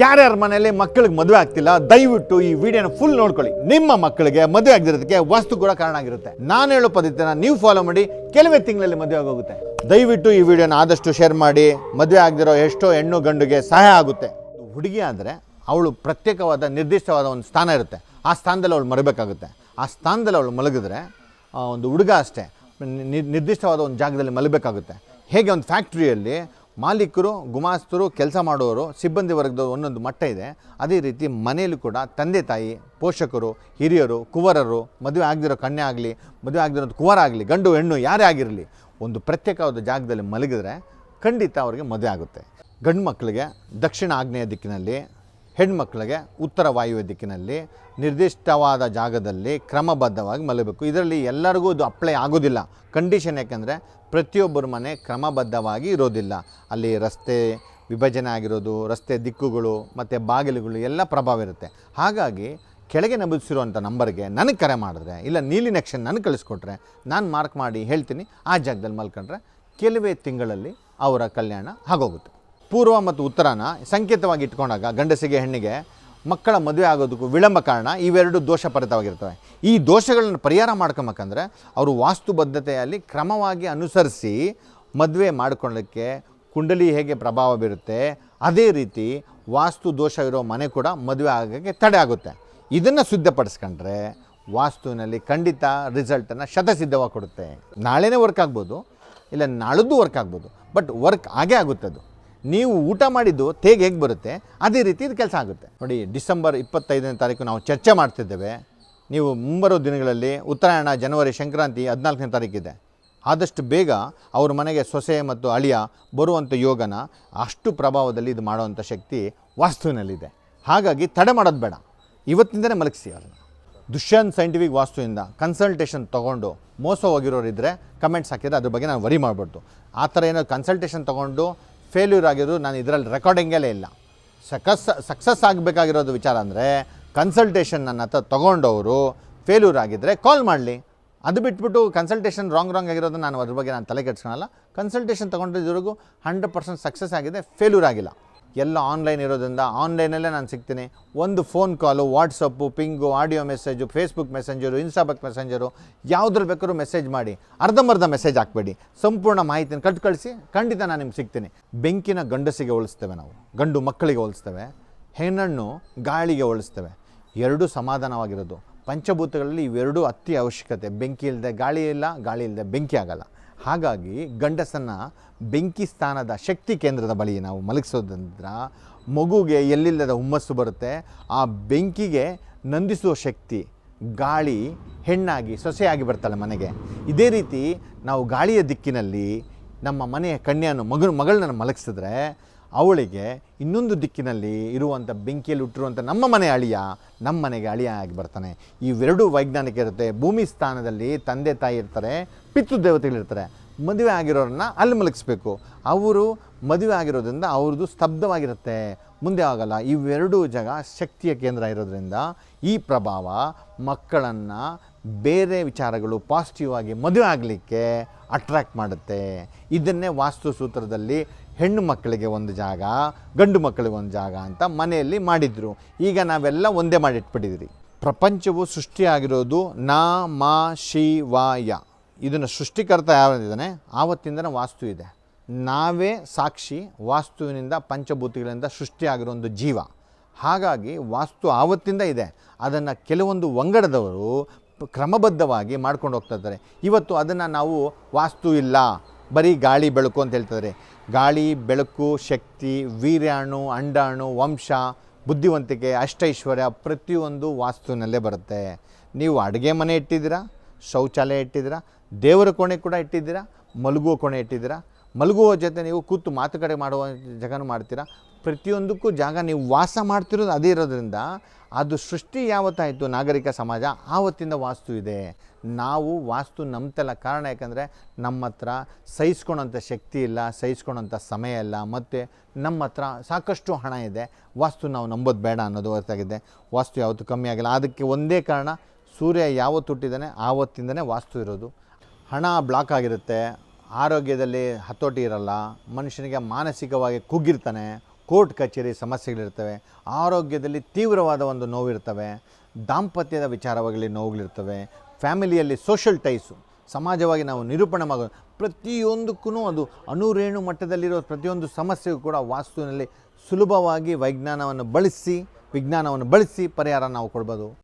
ಯಾರ್ಯಾರ ಮನೆಯಲ್ಲಿ ಮಕ್ಕಳಿಗೆ ಮದುವೆ ಆಗ್ತಿಲ್ಲ, ದಯವಿಟ್ಟು ಈ ವಿಡಿಯೋನ ಫುಲ್ ನೋಡ್ಕೊಳ್ಳಿ. ನಿಮ್ಮ ಮಕ್ಕಳಿಗೆ ಮದುವೆ ಆಗದಿರೋದಕ್ಕೆ ವಾಸ್ತು ಕೂಡ ಕಾರಣ ಆಗಿರುತ್ತೆ. ನಾನು ಹೇಳೋ ಪದ್ಧತಿನ ನೀವು ಫಾಲೋ ಮಾಡಿ, ಕೆಲವೇ ತಿಂಗಳಲ್ಲಿ ಮದುವೆ ಆಗೋಗುತ್ತೆ. ದಯವಿಟ್ಟು ಈ ವಿಡಿಯೋನ ಆದಷ್ಟು ಶೇರ್ ಮಾಡಿ, ಮದುವೆ ಆಗದಿರೋ ಎಷ್ಟೋ ಹೆಣ್ಣು ಗಂಡುಗೆ ಸಹಾಯ ಆಗುತ್ತೆ. ಹುಡುಗಿ ಆದರೆ ಅವಳು ಪ್ರತ್ಯೇಕವಾದ, ನಿರ್ದಿಷ್ಟವಾದ ಒಂದು ಸ್ಥಾನ ಇರುತ್ತೆ. ಆ ಸ್ಥಾನದಲ್ಲಿ ಅವಳು ಮರಬೇಕಾಗುತ್ತೆ. ಆ ಸ್ಥಾನದಲ್ಲಿ ಅವಳು ಮಲಗಿದ್ರೆ ಒಂದು ಹುಡುಗ ಅಷ್ಟೇ ನಿರ್ದಿಷ್ಟವಾದ ಒಂದು ಜಾಗದಲ್ಲಿ ಮಲಗಬೇಕಾಗುತ್ತೆ. ಹೇಗೆ ಒಂದು ಫ್ಯಾಕ್ಟ್ರಿಯಲ್ಲಿ ಮಾಲೀಕರು, ಗುಮಾಸ್ತರು, ಕೆಲಸ ಮಾಡೋರು, ಸಿಬ್ಬಂದಿ ವರ್ಗದ ಒಂದೊಂದು ಮಟ್ಟ ಇದೆ. ಅದೇ ರೀತಿ ಮನೆಯಲ್ಲೂ ಕೂಡ ತಂದೆ, ತಾಯಿ, ಪೋಷಕರು, ಹಿರಿಯರು, ಕುವರರು, ಮದುವೆ ಆಗದಿರೋ ಕಣ್ಣೆ ಆಗಲಿ, ಮದುವೆ ಆಗದಿರೋ ಕುವರ ಆಗಲಿ, ಗಂಡು, ಹೆಣ್ಣು, ಯಾರೇ ಆಗಿರಲಿ, ಒಂದು ಪ್ರತ್ಯೇಕವಾದ ಜಾಗದಲ್ಲಿ ಮಲಗಿದ್ರೆ ಖಂಡಿತ ಅವರಿಗೆ ಮದುವೆ ಆಗುತ್ತೆ. ಗಂಡು ಮಕ್ಕಳಿಗೆ ದಕ್ಷಿಣ ಆಗ್ನೇಯ ದಿಕ್ಕಿನಲ್ಲಿ ಹೆಣ್ಮಕ್ಳಿಗೆ ಉತ್ತರ ವಾಯುವ್ಯ ದಿಕ್ಕಿನಲ್ಲಿ ನಿರ್ದಿಷ್ಟವಾದ ಜಾಗದಲ್ಲಿ ಕ್ರಮಬದ್ಧವಾಗಿ ಮಲಗಬೇಕು. ಇದರಲ್ಲಿ ಎಲ್ಲರಿಗೂ ಇದು ಅಪ್ಲೈ ಆಗೋದಿಲ್ಲ. ಕಂಡೀಷನ್ ಯಾಕೆಂದರೆ ಪ್ರತಿಯೊಬ್ಬರ ಮನೆ ಕ್ರಮಬದ್ಧವಾಗಿ ಇರೋದಿಲ್ಲ. ಅಲ್ಲಿ ರಸ್ತೆ ವಿಭಜನೆ ಆಗಿರೋದು, ರಸ್ತೆ ದಿಕ್ಕುಗಳು ಮತ್ತು ಬಾಗಿಲುಗಳು ಎಲ್ಲ ಪ್ರಭಾವ ಇರುತ್ತೆ. ಹಾಗಾಗಿ ಕೆಳಗೆ ನಮೂದಿಸಿರುವಂಥ ನಂಬರ್ಗೆ ನನಗೆ ಕರೆ ಮಾಡಿದ್ರೆ ಇಲ್ಲ ನೀಲಿ ನೆಕ್ಷನ್ ನನಗೆ ಕಳಿಸ್ಕೊಟ್ರೆ ನಾನು ಮಾರ್ಕ್ ಮಾಡಿ ಹೇಳ್ತೀನಿ, ಆ ಜಾಗದಲ್ಲಿ ಮಲ್ಕೊಂಡ್ರೆ ಕೆಲವೇ ತಿಂಗಳಲ್ಲಿ ಅವರ ಕಲ್ಯಾಣ ಆಗೋಗುತ್ತೆ. ಪೂರ್ವ ಮತ್ತು ಉತ್ತರನ ಸಂಕೇತವಾಗಿ ಇಟ್ಕೊಂಡಾಗ, ಗಂಡಸಿಗೆ, ಹೆಣ್ಣಿಗೆ ಮಕ್ಕಳ ಮದುವೆ ಆಗೋದಕ್ಕೂ ವಿಳಂಬ ಕಾರಣ ಇವೆರಡು ದೋಷಪರಿತವಾಗಿರ್ತವೆ. ಈ ದೋಷಗಳನ್ನು ಪರಿಹಾರ ಮಾಡ್ಕೊಬೇಕಂದ್ರೆ ಅವರು ವಾಸ್ತುಬದ್ಧತೆಯಲ್ಲಿ ಕ್ರಮವಾಗಿ ಅನುಸರಿಸಿ ಮದುವೆ ಮಾಡಿಕೊಳ್ಳೋಕ್ಕೆ ಕುಂಡಲಿ ಹೇಗೆ ಪ್ರಭಾವ ಬೀರುತ್ತೆ, ಅದೇ ರೀತಿ ವಾಸ್ತು ದೋಷ ಇರೋ ಮನೆ ಕೂಡ ಮದುವೆ ಆಗೋಕ್ಕೆ ತಡೆ ಆಗುತ್ತೆ. ಇದನ್ನು ಸಿದ್ಧಪಡಿಸ್ಕೊಂಡ್ರೆ ವಾಸ್ತುವಿನಲ್ಲಿ ಖಂಡಿತ ರಿಸಲ್ಟನ್ನು ಶತಸಿದ್ಧವಾಗಿ ಕೊಡುತ್ತೆ. ನಾಳೆನೇ ವರ್ಕ್ ಆಗ್ಬೋದು, ಇಲ್ಲ ನಾಳದ್ದು ವರ್ಕ್ ಆಗ್ಬೋದು ಬಟ್ ವರ್ಕ್ ಆಗೇ ಆಗುತ್ತೆ ಅದು. ನೀವು ಊಟ ಮಾಡಿದ್ದು ತೇಗೆ ಹೇಗೆ ಬರುತ್ತೆ? ಅದೇ ರೀತಿ ಇದು ಕೆಲಸ ಆಗುತ್ತೆ. ನೋಡಿ, ಡಿಸೆಂಬರ್ ಇಪ್ಪತ್ತೈದನೇ ತಾರೀಕು ನಾವು ಚರ್ಚೆ ಮಾಡ್ತಿದ್ದೇವೆ. ನೀವು ಮುಂಬರೋ ದಿನಗಳಲ್ಲಿ ಉತ್ತರಾಯಣ, ಜನವರಿ, ಸಂಕ್ರಾಂತಿ ಹದಿನಾಲ್ಕನೇ ತಾರೀಕಿದೆ ಆದಷ್ಟು ಬೇಗ ಅವ್ರ ಮನೆಗೆ ಸೊಸೆ ಮತ್ತು ಅಳಿಯ ಬರುವಂಥ ಯೋಗನ ಅಷ್ಟು ಪ್ರಭಾವದಲ್ಲಿ ಇದು ಮಾಡುವಂಥ ಶಕ್ತಿ ವಾಸ್ತುವಿನಲ್ಲಿದೆ. ಹಾಗಾಗಿ ತಡೆ ಮಾಡೋದು ಬೇಡ. ಇವತ್ತಿಂದನೇ ಮಲಗಿಸಿ ಅವ್ರನ್ನ. ದುಷ್ಯಂತ್ ಸೈಂಟಿಫಿಕ್ ವಾಸ್ತುವಿಂದ ಕನ್ಸಲ್ಟೇಷನ್ ತೊಗೊಂಡು ಮೋಸ ಹೋಗಿರೋರಿದ್ದರೆ ಕಮೆಂಟ್ಸ್ ಹಾಕಿದ್ರೆ ಅದ್ರ ಬಗ್ಗೆ ನಾನು ವರಿ ಮಾಡಬಾರ್ದು. ಆ ಥರ ಏನೋ ಕನ್ಸಲ್ಟೇಷನ್ ತೊಗೊಂಡು ಫೇಲ್ಯೂರ್ ಆಗಿರೋದು ನಾನು ಇದರಲ್ಲಿ ರೆಕಾರ್ಡಿಂಗಲ್ಲೇ ಇಲ್ಲ. ಸಕಸ್ ಸಕ್ಸಸ್ ಆಗಬೇಕಾಗಿರೋದು ವಿಚಾರ ಅಂದರೆ ಕನ್ಸಲ್ಟೇಷನ್ ನನ್ನ ಹತ್ರ ತೊಗೊಂಡವರು ಫೇಲ್ಯೂರ್ ಆಗಿದ್ದರೆ ಕಾಲ್ ಮಾಡಲಿ. ಅದು ಬಿಟ್ಬಿಟ್ಟು ಕನ್ಸಲ್ಟೇಷನ್ ರಾಂಗ್ ರಾಂಗ್ ಆಗಿರೋದು ನಾನು ಅದ್ರ ಬಗ್ಗೆ ನಾನು ತಲೆ ಕೆಡ್ಸ್ಕೊಳಲ್ಲ. ಕನ್ಸಲ್ಟೇಷನ್ ತೊಗೊಂಡಿದ್ದವರೆಗೂ ಹಂಡ್ರೆಡ್ ಪರ್ಸೆಂಟ್ ಸಕ್ಸಸ್ ಆಗಿದೆ ಫೇಲ್ಯೂರ್ ಆಗಿಲ್ಲ. ಎಲ್ಲ ಆನ್ಲೈನ್ ಇರೋದ್ರಿಂದ ಆನ್ಲೈನಲ್ಲೇ ನಾನು ಸಿಗ್ತೀನಿ. ಒಂದು phone call WhatsApp ping audio message Facebook messenger ಇನ್ಸ್ಟಾಬಕ್ messenger ಯಾವುದ್ರ ಬೇಕಾದ್ರೂ ಮೆಸೇಜ್ ಮಾಡಿ. ಅರ್ಧಂಬರ್ಧ ಮೆಸೇಜ್ ಹಾಕ್ಬೇಡಿ. ಸಂಪೂರ್ಣ ಮಾಹಿತಿನ ಕಟ್ ಕಳಿಸಿ, ಖಂಡಿತ ನಾನು ನಿಮ್ಗೆ ಸಿಗ್ತೀನಿ. ಬೆಂಕಿನ ಗಂಡಸಿಗೆ ಹೋಲಿಸ್ತೇವೆ ನಾವು. ಗಂಡು ಮಕ್ಕಳಿಗೆ ಹೋಲಿಸ್ತೇವೆ. ಹೆಣ್ಣನ್ನು ಗಾಳಿಗೆ ಹೋಲಿಸ್ತೇವೆ. ಎರಡೂ ಸಮಾಧಾನವಾಗಿರೋದು. ಪಂಚಭೂತಗಳಲ್ಲಿ ಇವೆರಡೂ ಅತಿ ಅವಶ್ಯಕತೆ ಬೆಂಕಿ ಇಲ್ಲದೆ ಗಾಳಿ ಇಲ್ಲ, ಗಾಳಿ ಇಲ್ಲದೆ ಬೆಂಕಿ ಆಗಲ್ಲ. ಹಾಗಾಗಿ ಗಂಡಸನ್ನು ಬೆಂಕಿ ಸ್ಥಾನದ ಶಕ್ತಿ ಕೇಂದ್ರದ ಬಳಿ ನಾವು ಮಲಗಿಸೋದ್ರಿಂದ ಮಗುಗೆ ಎಲ್ಲಿಲ್ಲದ ಹುಮ್ಮಸ್ಸು ಬರುತ್ತೆ. ಆ ಬೆಂಕಿಗೆ ನಂದಿಸುವ ಶಕ್ತಿ ಗಾಳಿ ಹೆಣ್ಣಾಗಿ, ಸೊಸೆಯಾಗಿ ಬರ್ತಾಳೆ ಮನೆಗೆ. ಇದೇ ರೀತಿ ನಾವು ಗಾಳಿಯ ದಿಕ್ಕಿನಲ್ಲಿ ನಮ್ಮ ಮನೆಯ ಕನ್ಯೆಯನ್ನು ಮಗನ ಮಗಳನ್ನ ಮಲಗಿಸಿದ್ರೆ ಅವಳಿಗೆ ಇನ್ನೊಂದು ದಿಕ್ಕಿನಲ್ಲಿ ಇರುವಂಥ ಬೆಂಕಿಯಲ್ಲಿ ಹುಟ್ಟಿರುವಂಥ ನಮ್ಮ ಮನೆ ಅಳಿಯ ನಮ್ಮ ಮನೆಗೆ ಅಳಿಯ ಆಗಿ ಬರ್ತಾನೆ. ಇವೆರಡೂ ವೈಜ್ಞಾನಿಕ ಇರುತ್ತೆ. ಭೂಮಿ ಸ್ಥಾನದಲ್ಲಿ ತಂದೆ ತಾಯಿ ಇರ್ತಾರೆ, ಪಿತೃ ದೇವತೆಗಳಿರ್ತಾರೆ ಮದುವೆ ಆಗಿರೋರನ್ನ ಅಲ್ಲಿ ಮಲಗಿಸ್ಬೇಕು. ಅವರು ಮದುವೆ ಆಗಿರೋದ್ರಿಂದ ಅವ್ರದ್ದು ಸ್ತಬ್ಧವಾಗಿರುತ್ತೆ. ಮುಂದೆ ಆಗಲ್ಲ. ಇವೆರಡೂ ಜಾಗ ಶಕ್ತಿಯ ಕೇಂದ್ರ ಇರೋದ್ರಿಂದ ಈ ಪ್ರಭಾವ ಮಕ್ಕಳನ್ನು ಬೇರೆ ವಿಚಾರಗಳು ಪಾಸಿಟಿವ್ ಆಗಿ ಮದುವೆ ಆಗಲಿಕ್ಕೆ ಅಟ್ರ್ಯಾಕ್ಟ್ ಮಾಡುತ್ತೆ. ಇದನ್ನೇ ವಾಸ್ತು ಸೂತ್ರದಲ್ಲಿ ಹೆಣ್ಣು ಮಕ್ಕಳಿಗೆ ಒಂದು ಜಾಗ, ಗಂಡು ಮಕ್ಕಳಿಗೆ ಒಂದು ಜಾಗ ಅಂತ ಮನೆಯಲ್ಲಿ ಮಾಡಿದ್ರು. ಈಗ ನಾವೆಲ್ಲ ಒಂದೇ ಮಾಡಿಟ್ಬಿಟ್ಟಿದ್ರಿ ಪ್ರಪಂಚವು ಸೃಷ್ಟಿಯಾಗಿರೋದು ನಾ, ಮಾ, ಶಿ, ವಾ, ಯ. ಇದನ್ನು ಸೃಷ್ಟಿಕರ್ತ ಯಾರಿದ್ದಾನೆ ಆವತ್ತಿಂದನೇ ವಾಸ್ತು ಇದೆ. ನಾವೇ ಸಾಕ್ಷಿ, ವಾಸ್ತುವಿನಿಂದ, ಪಂಚಭೂತಗಳಿಂದ ಸೃಷ್ಟಿಯಾಗಿರೋ ಒಂದು ಜೀವ. ಹಾಗಾಗಿ ವಾಸ್ತು ಆವತ್ತಿಂದ ಇದೆ. ಅದನ್ನು ಕೆಲವೊಂದು ಒಂಗಡದವರು ಕ್ರಮಬದ್ಧವಾಗಿ ಮಾಡ್ಕೊಂಡು ಹೋಗ್ತಾ ಇದ್ದಾರೆ. ಇವತ್ತು ಅದನ್ನು ನಾವು ವಾಸ್ತು ಇಲ್ಲ. ಬರೀ ಗಾಳಿ ಬೆಳಕು ಅಂತ ಹೇಳ್ತಾರೆ ಗಾಳಿ, ಬೆಳಕು, ಶಕ್ತಿ, ವೀರ್ಯಾಣು, ಅಂಡಾಣು, ವಂಶ, ಬುದ್ಧಿವಂತಿಕೆ, ಅಷ್ಟೈಶ್ವರ್ಯ ಪ್ರತಿಯೊಂದು ವಾಸ್ತುವಿನಲ್ಲೇ ಬರುತ್ತೆ. ನೀವು ಅಡುಗೆ ಮನೆ ಇಟ್ಟಿದ್ದೀರಾ, ಶೌಚಾಲಯ ಇಟ್ಟಿದ್ದೀರಾ, ದೇವರ ಕೋಣೆ ಕೂಡ ಇಟ್ಟಿದ್ದೀರಾ, ಮಲಗುವ ಕೋಣೆ ಇಟ್ಟಿದ್ದೀರಾ, ಮಲಗುವ ಜೊತೆ ನೀವು ಕೂತು ಮಾತುಕತೆ ಮಾಡುವ ಜಗನೂ ಮಾಡ್ತೀರಾ ಪ್ರತಿಯೊಂದಕ್ಕೂ ಜಾಗ ನೀವು ವಾಸ ಮಾಡ್ತಿರೋದು ಅದೇ ಇರೋದ್ರಿಂದ ಅದು ಸೃಷ್ಟಿ ಯಾವತ್ತಾಯಿತು ನಾಗರಿಕ ಸಮಾಜ? ಆವತ್ತಿಂದ ವಾಸ್ತು ಇದೆ. ನಾವು ವಾಸ್ತು ನಂಬ್ತಲ್ಲ ಕಾರಣ ಯಾಕಂದರೆ ನಮ್ಮ ಹತ್ರ ಸಹಿಸ್ಕೊಳೋಂಥ ಶಕ್ತಿ ಇಲ್ಲ ಸಹಿಸ್ಕೊಳ್ಳೋಂಥ ಸಮಯ ಇಲ್ಲ, ಮತ್ತು ನಮ್ಮ ಹತ್ರ ಸಾಕಷ್ಟು ಹಣ ಇದೆ. ವಾಸ್ತು ನಾವು ನಂಬೋದು ಬೇಡ ಅನ್ನೋದು ಹೊರತಾಗಿದೆ. ವಾಸ್ತು ಯಾವತ್ತು ಕಮ್ಮಿ ಆಗಿಲ್ಲ. ಅದಕ್ಕೆ ಒಂದೇ ಕಾರಣ ಸೂರ್ಯ ಯಾವತ್ತು ಹುಟ್ಟಿದ್ದಾನೆ? ಆವತ್ತಿಂದನೇ ವಾಸ್ತು ಇರೋದು. ಹಣ ಬ್ಲಾಕ್ ಆಗಿರುತ್ತೆ. ಆರೋಗ್ಯದಲ್ಲಿ ಹತೋಟಿ ಇರಲ್ಲ. ಮನುಷ್ಯನಿಗೆ ಮಾನಸಿಕವಾಗಿ ಕುಗ್ಗಿರ್ತಾನೆ. ಕೋರ್ಟ್ ಕಚೇರಿ ಸಮಸ್ಯೆಗಳಿರ್ತವೆ, ಆರೋಗ್ಯದಲ್ಲಿ ತೀವ್ರವಾದ ಒಂದು ನೋವಿರ್ತವೆ, ದಾಂಪತ್ಯದ ವಿಚಾರವಾಗಲಿ ನೋವುಗಳಿರ್ತವೆ, ಫ್ಯಾಮಿಲಿಯಲ್ಲಿ ಸೋಷಲ್ ಟೈಸು, ಸಮಾಜವಾಗಿ ನಾವು ನಿರೂಪಣೆ ಮಾಡೋದು ಪ್ರತಿಯೊಂದಕ್ಕೂ ಅದು ಅಣುರೇಣು ಮಟ್ಟದಲ್ಲಿರೋ ಪ್ರತಿಯೊಂದು ಸಮಸ್ಯೆಗೂ ಕೂಡ ವಾಸ್ತುವಿನಲ್ಲಿ ಸುಲಭವಾಗಿ ವೈಜ್ಞಾನವನ್ನು ಬಳಸಿ, ವಿಜ್ಞಾನವನ್ನು ಬಳಸಿ ಪರಿಹಾರ ನಾವು ಕೊಡ್ಬೋದು.